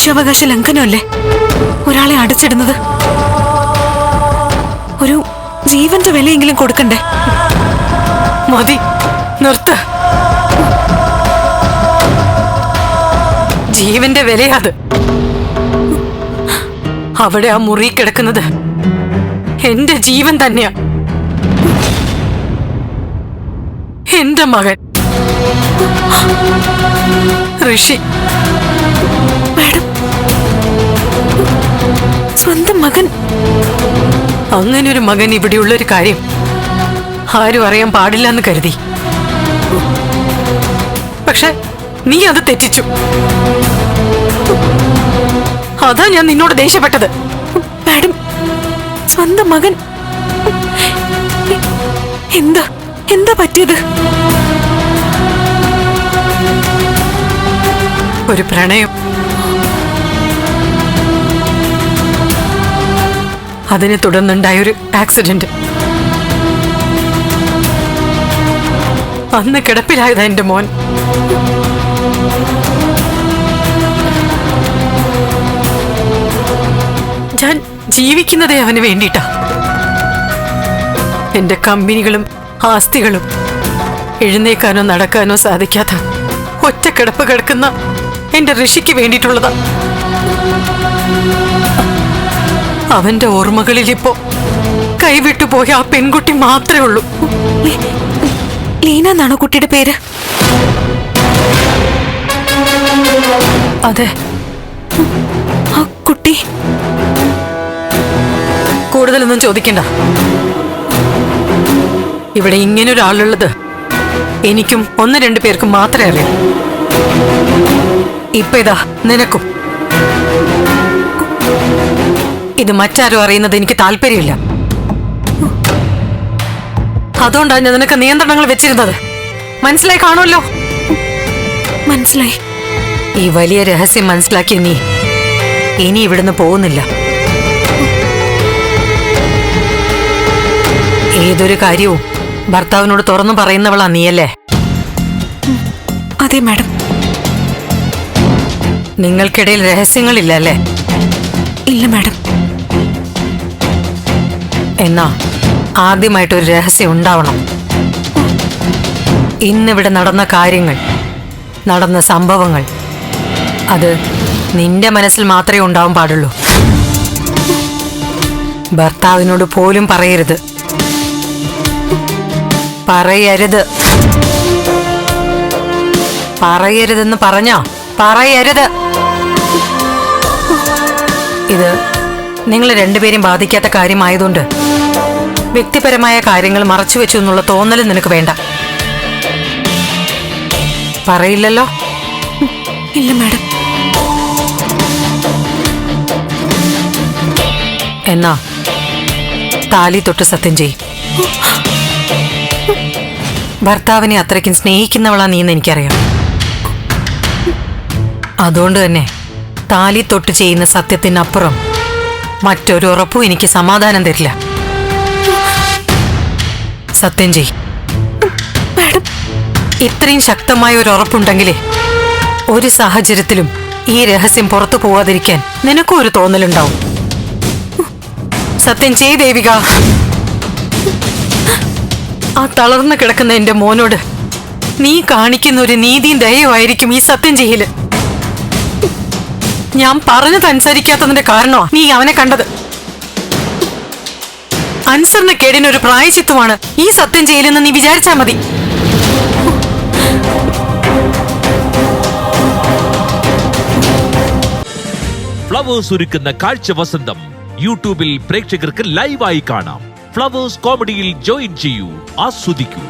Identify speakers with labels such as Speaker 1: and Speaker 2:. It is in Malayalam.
Speaker 1: മനുഷ്യാവകാശ ലംഘനമല്ലേ? ഒരാളെ അടച്ചിടുന്നത്? ഒരു ജീവന്റെ വിലയെങ്കിലും കൊടുക്കണ്ടേ?
Speaker 2: മതി നിർത്ത. ജീവന്റെ വിലയാത് അവിടെ ആ മുറി കിടക്കുന്നത് എന്റെ ജീവൻ തന്നെയാ. എന്റെ മകൻ. ഋഷി.
Speaker 1: സ്വന്തം മകൻ.
Speaker 2: അങ്ങനെ ഒരു മകൻ ഇവിടെയുള്ള ഒരു കാര്യം ആരും അറിയാൻ പാടില്ല എന്ന് കരുതി. പക്ഷെ നീ അത് തെറ്റിച്ചു. അതാ ഞാൻ നിന്നോട് ദേഷ്യപ്പെട്ടത്.
Speaker 1: മാഡം സ്വന്തം മകൻ. എന്താ എന്താ പറ്റിയത്?
Speaker 2: ഒരു പ്രണയം. അതിനെ തുടർന്നുണ്ടായ ഒരു ആക്സിഡന്റ് അന്ന് കിടപ്പിലായതാ എന്റെ മോൻ. ഞാൻ ജീവിക്കുന്നതേ അവന് വേണ്ടിയിട്ടാ. എന്റെ കമ്പനികളും ആസ്തികളും എഴുന്നേക്കാനോ നടക്കാനോ സാധിക്കാത്ത ഒറ്റ കിടപ്പ് കിടക്കുന്ന എന്റെ ഋഷിക്ക് വേണ്ടിയിട്ടുള്ളതാ. അവന്റെ ഓർമ്മകളിൽ ഇപ്പോ കൈവിട്ടു പോയ ആ പെൺകുട്ടി മാത്രമേ ഉള്ളൂ.
Speaker 1: ലീന എന്നാണോ കുട്ടിയുടെ പേര്?
Speaker 2: അതെ.
Speaker 1: ആ കുട്ടി?
Speaker 2: കൂടുതലൊന്നും ചോദിക്കണ്ട. ഇവിടെ ഇങ്ങനെ ഒരാളുള്ളത് എനിക്കും ഒന്ന് രണ്ടു പേർക്കും മാത്രമേ അറിയൂ. ഇപ്പൊ ഇതാ നിനക്കും. ഇത് മറ്റാരും അറിയുന്നത് എനിക്ക് താല്പര്യമില്ല. അതുകൊണ്ടാണ് ഞാൻ നിനക്ക് നിയന്ത്രണങ്ങൾ വെച്ചിരുന്നത്. മനസ്സിലായി കാണുമല്ലോ?
Speaker 1: മനസ്സിലായി.
Speaker 2: ഈ വലിയ രഹസ്യം മനസ്സിലാക്കിയ നീ ഇനി ഇവിടുന്ന് പോകുന്നില്ല. ഏതൊരു കാര്യവും ഭർത്താവിനോട് തുറന്നു പറയുന്നവളാ നീയല്ലേ?
Speaker 1: അതെ മാഡം.
Speaker 2: നിങ്ങൾക്കിടയിൽ രഹസ്യങ്ങളില്ല അല്ലേ
Speaker 1: ഇല്ല മാഡം.
Speaker 2: എന്നാ ആദ്യമായിട്ടൊരു രഹസ്യം ഉണ്ടാവണം. ഇന്നിവിടെ നടന്ന കാര്യങ്ങൾ നടന്ന സംഭവങ്ങൾ അത് നിന്റെ മനസ്സിൽ മാത്രമേ ഉണ്ടാവാൻ പാടുള്ളൂ. ഭർത്താവിനോട് പോലും പറയരുത്. പറയരുത്. പറയരുതെന്ന് പറഞ്ഞോ പറയരുത്. ഇത് നിങ്ങൾ രണ്ടുപേരും ബാധിക്കാത്ത കാര്യമായതുകൊണ്ട് വ്യക്തിപരമായ കാര്യങ്ങൾ മറച്ചുവെച്ചു എന്നുള്ള തോന്നലും നിനക്ക് വേണ്ട. പറയില്ലല്ലോ?
Speaker 1: ഇല്ല മാഡം.
Speaker 2: എന്നാ താലി തൊട്ട് സത്യം ചെയ് ഭർത്താവിനെ അത്രയ്ക്കും സ്നേഹിക്കുന്നവളാ നീ എന്ന് എനിക്കറിയാം. അതുകൊണ്ട് തന്നെ താലി തൊട്ട് ചെയ്യുന്ന സത്യത്തിനപ്പുറം മറ്റൊരു ഉറപ്പും എനിക്ക് സമാധാനം തരില്ല. സത്യം ചെയ് ഇത്രയും ശക്തമായ ഒരു ഉറപ്പുണ്ടെങ്കിലേ ഒരു സാഹചര്യത്തിലും ഈ രഹസ്യം പുറത്തു പോവാതിരിക്കാൻ നിനക്കും ഒരു തോന്നലുണ്ടാവും. സത്യം ചെയ് ദേവിക. ആ തളർന്നു കിടക്കുന്ന എന്റെ മോനോട് നീ കാണിക്കുന്ന ഒരു നീതിയും ദയവായിരിക്കും ഈ സത്യം ചെയ്യൽ. ഞാൻ പറഞ്ഞതനുസരിക്കാത്തതിന്റെ കാരണമാ നീ അവനെ കണ്ടത്. അനുസരണക്കേടിന് ഒരു പ്രായശിത്വമാണ്. ഈ സത്യം ചെയ്യലെന്ന് നീ വിചാരിച്ചാ മതി.
Speaker 3: ഫ്ലവേഴ്സ് ഒരുക്കുന്ന കാഴ്ച വസന്തം യൂട്യൂബിൽ പ്രേക്ഷകർക്ക് ലൈവായി കാണാം. ഫ്ലവേഴ്സ് കോമഡിയിൽ ജോയിൻ ചെയ്യൂ ആസ്വദിക്കൂ.